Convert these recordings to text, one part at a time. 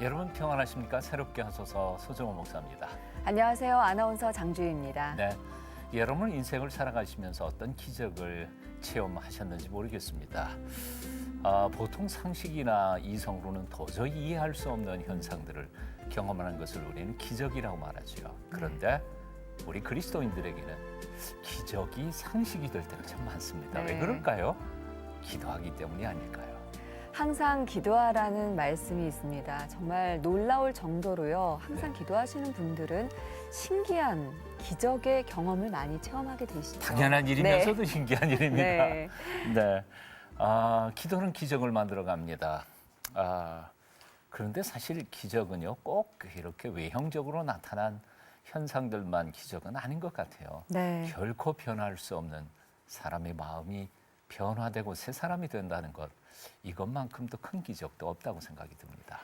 여러분 평안하십니까? 새롭게 하소서 소정호 목사입니다. 안녕하세요. 아나운서 장주희입니다. 네, 여러분 인생을 살아가시면서 어떤 기적을 체험하셨는지 모르겠습니다. 아, 보통 상식이나 이성으로는 도저히 이해할 수 없는 현상들을 경험하는 것을 우리는 기적이라고 말하죠. 그런데 우리 그리스도인들에게는 기적이 상식이 될 때가 참 많습니다. 왜 네. 그럴까요? 기도하기 때문이 아닐까요? 항상 기도하라는 말씀이 있습니다. 정말 놀라울 정도로요. 항상 네. 기도하시는 분들은 신기한 기적의 경험을 많이 체험하게 되시죠. 당연한 일이면서도 신기한 일입니다. 네. 네. 아, 기도는 기적을 만들어 갑니다. 아, 그런데 사실 기적은요, 꼭 이렇게 외형적으로 나타난 현상들만 기적은 아닌 것 같아요. 네. 결코 변할 수 없는 사람의 마음이 변화되고 새 사람이 된다는 것, 이것만큼 더큰 기적도 없다고 생각이 듭니다.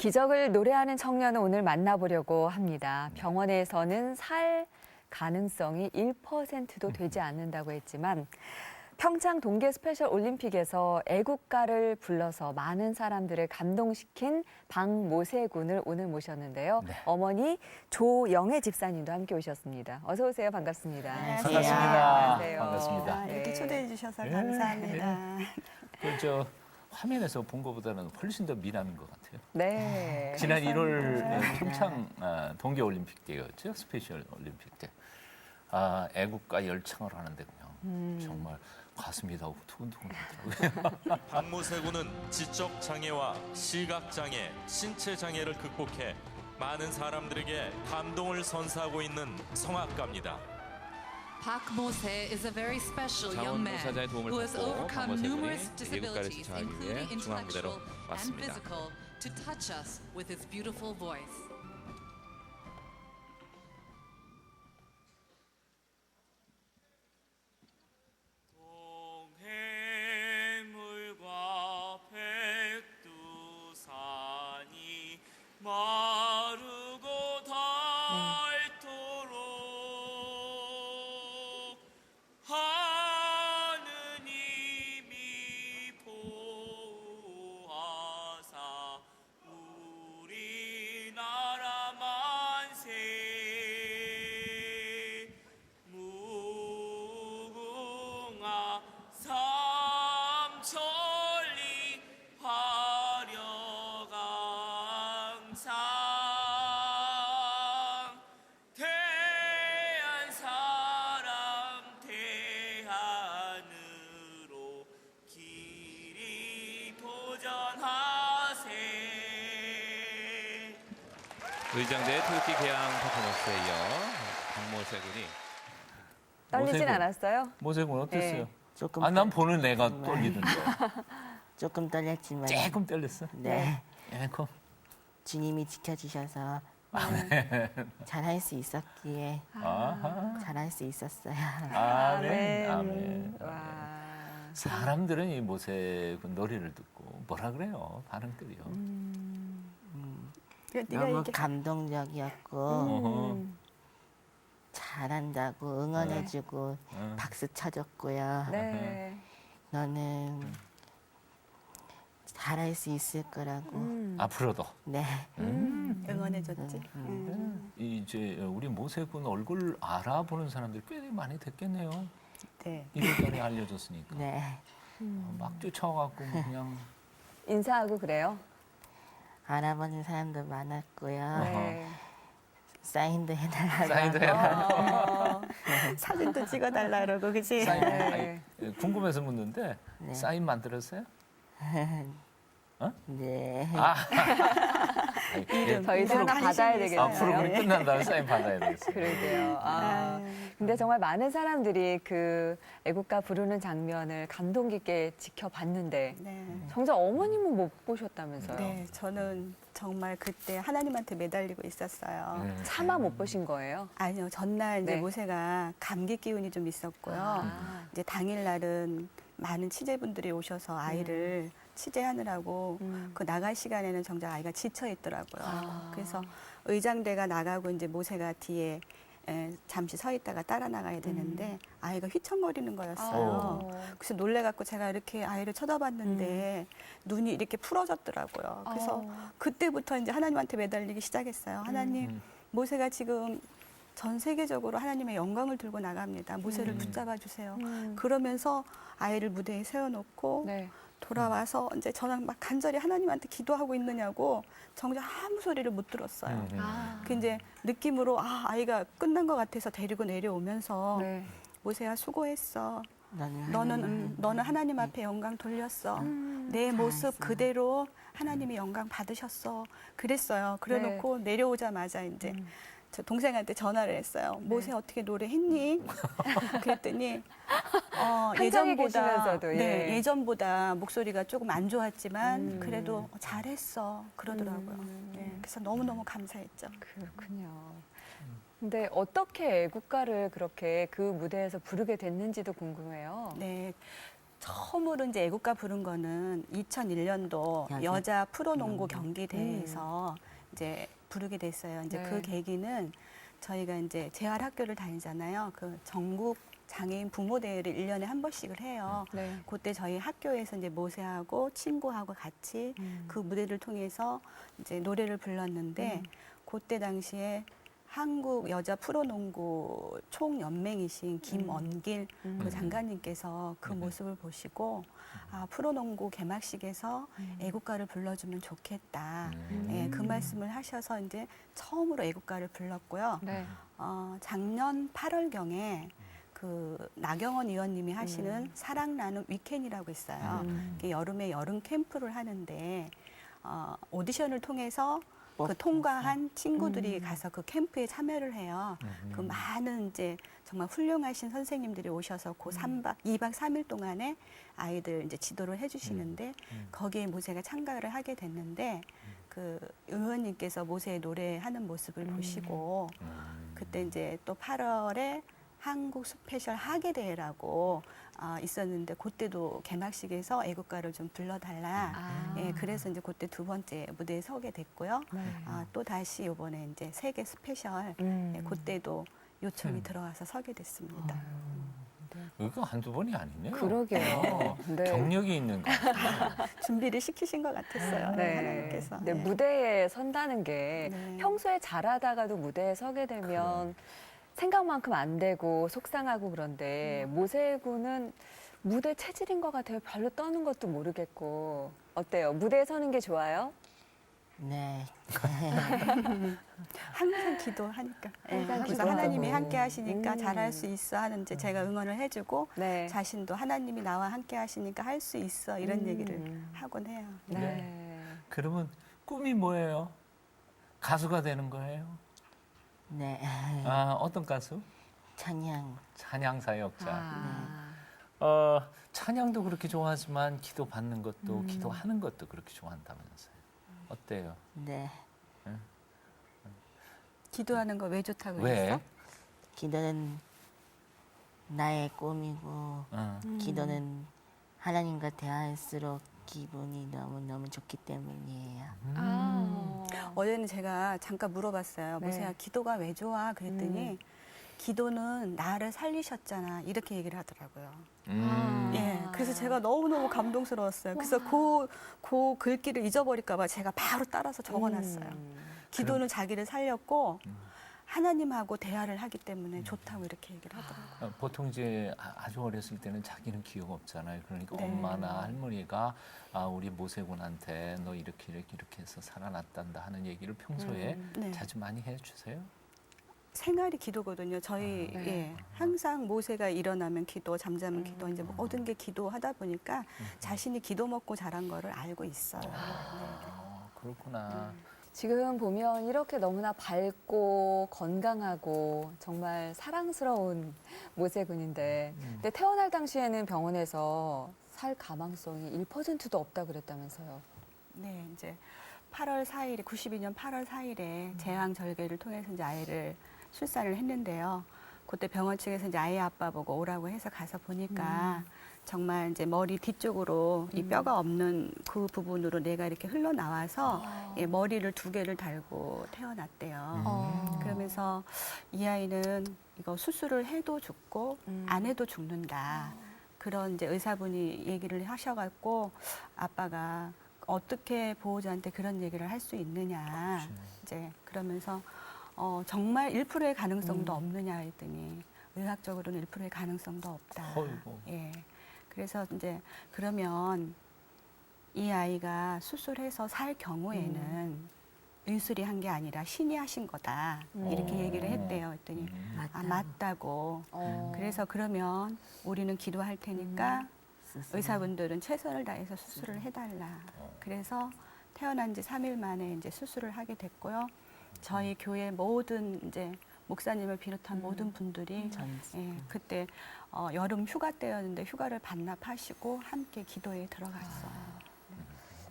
기적을 노래하는 청년을 오늘 만나보려고 합니다. 병원에서는 살 가능성이 1%도 되지 않는다고 했지만 평창 동계 스페셜 올림픽에서 애국가를 불러서 많은 사람들을 감동시킨 박모세 군을 오늘 모셨는데요. 네. 어머니 조영애 집사님도 함께 오셨습니다. 어서 오세요. 반갑습니다. 안녕하세요. 반갑습니다. 안녕하세요. 반갑습니다. 아, 이렇게 네. 초대해 주셔서 네. 감사합니다. 그저 화면에서 본 것보다는 훨씬 더 미남인 것 같아요. 네. 지난 1월 감사합니다. 평창 아, 동계 올림픽 때였죠 스페셜 올림픽 때 아, 애국가 열창을 하는데 그냥 음. 정말 가슴이 다 두근두근하더라고요. 박모세군은 지적 장애와 시각 장애, 신체 장애를 극복해 많은 사람들에게 감동을 선사하고 있는 성악가입니다. Park Mose is a very special young man 자원봉사자의 도움을 who has 받고 overcome 박모세 군이 numerous 애국가를 disabilities, 지창하기 위해 including 중앙무대로 intellectual and 왔습니다. physical, to touch us with his beautiful voice. 의장대의 토끼 개항 퍼포먼스에 이어 박모세 군이 떨리진 모세군. 않았어요? 모세군 어땠어요? 네. 조금 아, 난 보는 내가 떨리던데. 조금 떨렸지만 조금 떨렸어. 네 조금. 주님이 지켜주셔서 네. 잘할 수 있었기에 아하. 잘할 수 있었어요. 아멘. 아멘. 와. 사람들은 이 모세군 노래를 듣고 뭐라 그래요? 반응들이요. 너무 감동적이었고 어허. 잘한다고 응원해주고 응. 박수 쳐줬고요. 네. 너는 잘할 수 있을 거라고. 음. 앞으로도 네. 응원해줬지. 이제 우리 모세군 얼굴 알아보는 사람들이 꽤 많이 됐겠네요. 네. 이럴 전에 알려줬으니까 네. 어, 막 쫓아와갖고 뭐 그냥 인사하고 그래요? 알아보는 사람도 많았고요. 네. 사인도 해달라고. 사인도. 어. 사진도 찍어달라 그러고 그지. 사인 네. 아니, 궁금해서 묻는데 네. 사인 만들었어요? 네. 아, 저희도 하나 받아야 아, 되겠네요. 프로그램 끝난 다음에 사인 받아야 되겠어요. 그러게요. 아, 근데 정말 많은 사람들이 그 애국가 부르는 장면을 감동 깊게 지켜봤는데 네. 정작 어머님은 못 보셨다면서요? 네, 저는 정말 그때 하나님한테 매달리고 있었어요. 음. 차마 못 보신 거예요? 아니요, 전날 이제 네. 모세가 감기 기운이 좀 있었고요. 아. 이제 당일 날은 많은 취재분들이 오셔서 아이를 취재하느라고 음. 그 나갈 시간에는 정작 아이가 지쳐 있더라고요. 아. 그래서 의장대가 나가고 이제 모세가 뒤에 에, 잠시 서 있다가 따라 나가야 되는데 아이가 휘청거리는 거였어요. 음. 아. 그래서 놀래갖고 제가 이렇게 아이를 쳐다봤는데 눈이 이렇게 풀어졌더라고요. 그래서 아. 그때부터 이제 하나님한테 매달리기 시작했어요. 하나님, 음. 모세가 지금 전 세계적으로 하나님의 영광을 들고 나갑니다. 모세를 음. 붙잡아 주세요. 음. 그러면서 아이를 무대에 세워놓고 네. 돌아와서 이제 저는 막 간절히 하나님한테 기도하고 있느냐고 정작 아무 소리를 못 들었어요. 음, 음. 아. 그 이제 느낌으로 아 아이가 끝난 것 같아서 데리고 내려오면서 네. 모세야 수고했어. 너는 너는 하나님 음, 너는 하나님 앞에 영광 돌렸어. 음. 내 모습 잘했어. 그대로 하나님의 영광 받으셨어. 그랬어요. 그래놓고 내려오자마자 이제 음. 저 동생한테 전화를 했어요. 네. 모세 어떻게 노래했니? 그랬더니 어, 예전보다 계시면서도, 예. 네, 예전보다 목소리가 조금 안 좋았지만 음. 그래도 잘했어 그러더라고요. 음. 네, 그래서 너무 너무 감사했죠. 그렇군요. 근데 어떻게 애국가를 그렇게 그 무대에서 부르게 됐는지도 궁금해요. 네. 처음으로 이제 애국가 부른 거는 2001년도 여자 여자 프로농구 음. 경기 대회에서 이제 부르게 됐어요. 이제 네. 그 계기는 저희가 이제 재활 학교를 다니잖아요. 그 전국 장애인 부모 대회를 일년에한 번씩을 해요. 네. 그때 저희 학교에서 이제 모세하고 친구하고 같이 음. 그 무대를 통해서 이제 노래를 불렀는데 음. 그때 당시에 한국 여자 프로농구 총연맹이신 김원길 음. 그 장관님께서 그 네네. 모습을 보시고 아 프로농구 개막식에서 음. 애국가를 불러주면 좋겠다. 음. 예, 그 말씀을 하셔서 이제 처음으로 애국가를 불렀고요. 네. 어, 작년 8월경에 그 나경원 의원님이 하시는 음. 사랑 나눔 위켄이라고 있어요. 음. 여름에 여름 캠프를 하는데 어, 오디션을 통해서 그 뽑혀서. 통과한 친구들이 음. 가서 그 캠프에 참여를 해요. 음. 그 많은 이제 정말 훌륭하신 선생님들이 오셔서 그 음. 삼박이박삼일 동안에 아이들 이제 지도를 해주시는데 음. 거기에 모세가 참가를 하게 됐는데 그 의원님께서 모세의 노래하는 모습을 음. 보시고 음. 그때 이제 또 8월에 한국 스페셜 하계 대회라고 어, 있었는데 그때도 개막식에서 애국가를 좀 불러달라. 아. 예, 그래서 이제 그때 두 번째 무대에 서게 됐고요. 네. 아, 또 다시 이번에 이제 세계 스페셜 음. 예, 그때도 요청이 음. 들어와서 서게 됐습니다. 이거 한두 번이 아니네요. 그러게요. 어, 네. 경력이 있는 거 같아요. 준비를 시키신 것 같았어요. 네. 하나님께서. 근데 네. 무대에 선다는 게 네. 평소에 잘하다가도 무대에 서게 되면 생각만큼 안 되고 속상하고 그런데 음. 모세군은 무대 체질인 것 같아요. 별로 떠는 것도 모르겠고 어때요? 무대에 서는 게 좋아요? 네. 항상 기도하니까. 예, 항상 그래서 기도하고. 하나님이 함께 하시니까 음. 잘할 수 있어 하는 이제 제가 응원을 해주고 네. 자신도 하나님이 나와 함께 하시니까 할 수 있어 이런 음. 얘기를 하곤 해요. 네. 그러면 꿈이 뭐예요? 가수가 되는 거예요? 네. 아, 어떤 가수? 찬양. 찬양 사역자. 아. 어, 찬양도 그렇게 좋아하지만 기도 받는 것도 음. 기도하는 것도 그렇게 좋아한다면서요. 어때요? 네. 기도하는 거 왜 좋다고 왜? 했어? 기도는 나의 꿈이고 어. 음. 기도는 하나님과 대화할수록 기분이 너무 너무 좋기 때문이에요. 아. 어제는 제가 잠깐 물어봤어요. 네. 모세야 기도가 왜 좋아? 그랬더니 음. 기도는 나를 살리셨잖아. 이렇게 얘기를 하더라고요. 음. 예, 그래서 제가 너무 너무 감동스러웠어요. 그래서 그, 그 글귀를 잊어버릴까봐 제가 바로 따라서 적어놨어요. 음. 기도는 자기를 살렸고 음. 하나님하고 대화를 하기 때문에 좋다고 이렇게 얘기를 하더라고요. 어, 보통 이제 아- 아주 어렸을 때는 자기는 기억 없잖아요. 그러니까 네. 엄마나 할머니가 아, 우리 모세군한테 너 이렇게 이렇게 이렇게 해서 살아났단다 하는 얘기를 평소에 음. 네. 자주 많이 해주세요. 생활이 기도거든요. 저희 아, 네. 예, 항상 모세가 일어나면 기도, 잠자면 기도, 이제 음. 모든 게 기도하다 보니까 자신이 기도 먹고 자란 거를 알고 있어요. 아, 그렇구나. 지금 보면 이렇게 너무나 밝고 건강하고 정말 사랑스러운 모세군인데 음. 근데 태어날 당시에는 병원에서 살 가망성이 1%도 없다 그랬다면서요. 네, 이제 8월 4일에 92년 8월 4일에 제왕 절개를 통해서 이제 아이를 출산을 했는데요. 그때 병원 측에서 이제 아이 아빠 보고 오라고 해서 가서 보니까 정말 이제 머리 뒤쪽으로 이 뼈가 없는 그 부분으로 내가 이렇게 흘러나와서 예, 머리를 두 개를 달고 태어났대요. 어. 그러면서 이 아이는 이거 수술을 해도 죽고 음. 안 해도 죽는다. 그런 이제 의사분이 얘기를 하셔갖고 아빠가 어떻게 보호자한테 그런 얘기를 할 수 있느냐. 이제 그러면서 어, 정말 1%의 가능성도 없느냐 했더니 의학적으로는 1%의 가능성도 없다. 어이구. 예. 그래서 이제 그러면 이 아이가 수술해서 살 경우에는 의술이 한 게 아니라 신이 하신 거다. 이렇게 음. 얘기를 했대요. 했더니 음. 아 맞다고. 어. 그래서 그러면 우리는 기도할 테니까 수술. 의사분들은 최선을 다해서 수술을 해달라. 그래서 태어난 지 3일 만에 이제 수술을 하게 됐고요. 저희 교회 모든 이제 목사님을 비롯한 모든 분들이 전지. 예, 그때 어, 여름 휴가 때였는데 휴가를 반납하시고 함께 기도에 들어갔어요.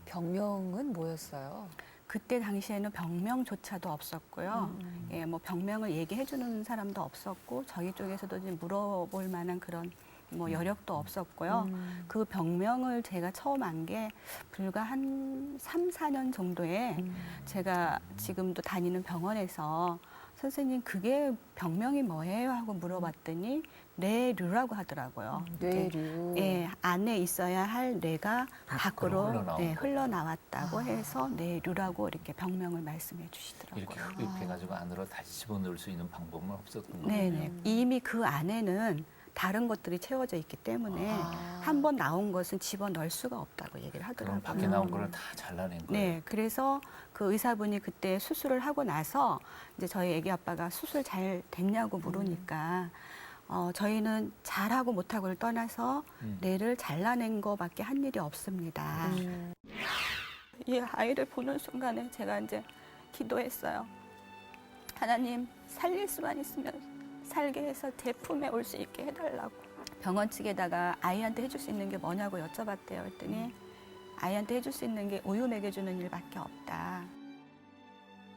병명은 뭐였어요? 그때 당시에는 병명조차도 없었고요. 예, 뭐 병명을 얘기해 주는 사람도 없었고 저희 쪽에서도 이제 물어볼 만한 그런 뭐 여력도 없었고요. 음. 그 병명을 제가 처음 안 게 불과 한 3, 4년 정도에 음. 제가 지금도 다니는 병원에서 선생님 그게 병명이 뭐예요 하고 물어봤더니 뇌류라고 하더라고요. 뇌류. 예, 안에 있어야 할 뇌가 밖으로 밖으로 흘러나온 네, 거. 흘러나왔다고 해서 뇌류라고 이렇게 병명을 말씀해 주시더라고요. 이렇게 흡입해가지고 안으로 다시 집어넣을 수 있는 방법은 없었던 거예요. 네네. 이미 그 안에는 다른 것들이 채워져 있기 때문에 아. 한번 나온 것은 집어 넣을 수가 없다고 얘기를 그럼 하더라고요. 밖에 나온 거를 다 잘라낸 거예요. 네, 그래서 그 의사분이 그때 수술을 하고 나서 이제 저희 애기 아빠가 수술 잘 됐냐고 물으니까 어, 저희는 잘하고 못하고를 떠나서 음. 뇌를 잘라낸 거밖에 한 일이 없습니다. 음. 이 아이를 보는 순간에 제가 이제 기도했어요. 하나님 살릴 수만 있으면 살게 해서 제 품에 올 수 있게 해달라고. 병원 측에다가 아이한테 해줄 수 있는 게 뭐냐고 여쭤봤대요. 했더니 아이한테 해줄 수 있는 게 우유 먹여주는 일밖에 없다.